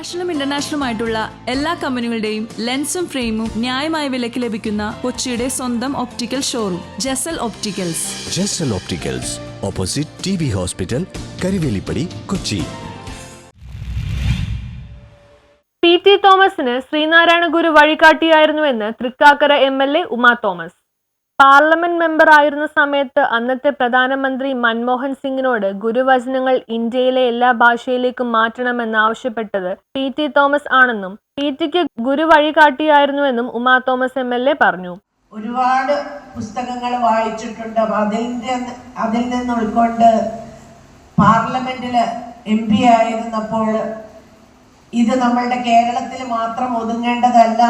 നാഷണലും ഇന്റർനാഷണലും ആയിട്ടുള്ള എല്ലാ കമ്പനികളുടെയും ലെൻസും ഫ്രെയിമും ന്യായമായ വിലയ്ക്ക് ലഭിക്കുന്ന കൊച്ചിയുടെ സ്വന്തം optical showroom Jasal opticals Jasal opticals opposite T B hospital Karivelippady Kochi P T തോമസിന് Sreenarayana Guru വഴികാട്ടിയായിരുന്നുവെന്ന് Thrikkakara M L A Uma Thomas. Parliament member ആയിരുന്ന സമയത്ത് അന്നത്തെ പ്രധാനമന്ത്രി മൻമോഹൻ സിംഗിനോട് ഗുരുവചനങ്ങൾ ഇന്ത്യയിലെ എല്ലാ ഭാഷയിലേക്കും മാറ്റണമെന്ന് ആവശ്യപ്പെട്ടത് പി ടി തോമസ് ആണെന്നും പി ടിക്ക് Guru വഴികാട്ടിയായിരുന്നുവെന്നും Uma Thomas M L A പറഞ്ഞു. ഒരുപാട് പുസ്തകങ്ങൾ വായിച്ചിട്ടുണ്ട്. അതിന്റെ അതിൽ നിന്ന് ഉൾക്കൊണ്ട് പാർലമെന്റിൽ എം പി ആയിരുന്നപ്പോൾ ഇത് നമ്മളുടെ കേരളത്തിൽ മാത്രം ഒതുങ്ങേണ്ടതല്ല.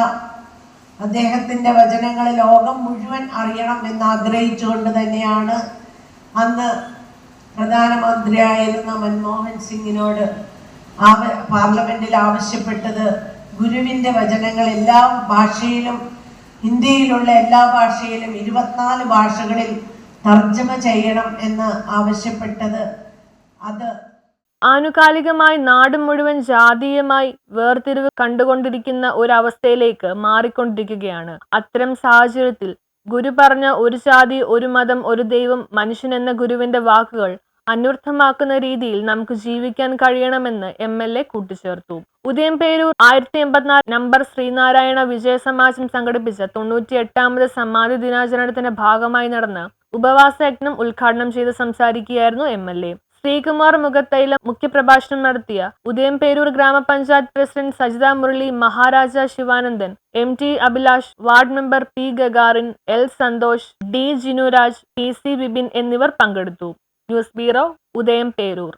അദ്ദേഹത്തിന്റെ വചനങ്ങൾ ലോകം മുഴുവൻ അറിയണം എന്ന് ആഗ്രഹിച്ചുകൊണ്ട് തന്നെയാണ് അന്ന് പ്രധാനമന്ത്രിയായിരുന്ന മൻമോഹൻ സിംഗിനോട് പാർലമെന്റിൽ ആവശ്യപ്പെട്ടത് ഗുരുവിന്റെ വചനങ്ങൾ എല്ലാ ഭാഷയിലും ഹിന്ദിയിലുള്ള എല്ലാ ഭാഷയിലും ഇരുപത്തിനാല് ഭാഷകളിൽ തർജമ ചെയ്യണം എന്ന് ആവശ്യപ്പെട്ടത്. അത് ആനുകാലികമായി നാട് മുഴുവൻ ജാതീയമായി വേർതിരിവ് കണ്ടുകൊണ്ടിരിക്കുന്ന ഒരവസ്ഥയിലേക്ക് മാറിക്കൊണ്ടിരിക്കുകയാണ്. അത്തരം സാഹചര്യത്തിൽ ഗുരു പറഞ്ഞ ഒരു ജാതി ഒരു മതം ഒരു ദൈവം മനുഷ്യൻ എന്ന ഗുരുവിന്റെ വാക്കുകൾ അന്വർത്ഥമാക്കുന്ന രീതിയിൽ നമുക്ക് ജീവിക്കാൻ കഴിയണമെന്ന് എം എൽ എ കൂട്ടിച്ചേർത്തു. ഉദയംപേരൂർ ആയിരത്തി എൺപത്തിനാല് നമ്പർ ശ്രീനാരായണ വിജയ സമാജം സംഘടിപ്പിച്ച തൊണ്ണൂറ്റി എട്ടാമത് സമാധി ദിനാചരണത്തിന്റെ ഭാഗമായി നടന്ന ഉപവാസ യജ്ഞം ഉദ്ഘാടനം ചെയ്ത് സംസാരിക്കുകയായിരുന്നു എം എൽ എ. ശ്രീകുമാർ മുഖത്തൈലം മുഖ്യപ്രഭാഷണം നടത്തിയ Udayamperoor grama panchayat president Sajitha Murali Maharaja Sivanandan M T Abhilash ward member P Gagarin L Santhosh D Jinuraj P C Vipin എന്നിവർ പങ്കെടുത്തു. ന്യൂസ് ബ്യൂറോ ഉദയം പേരൂർ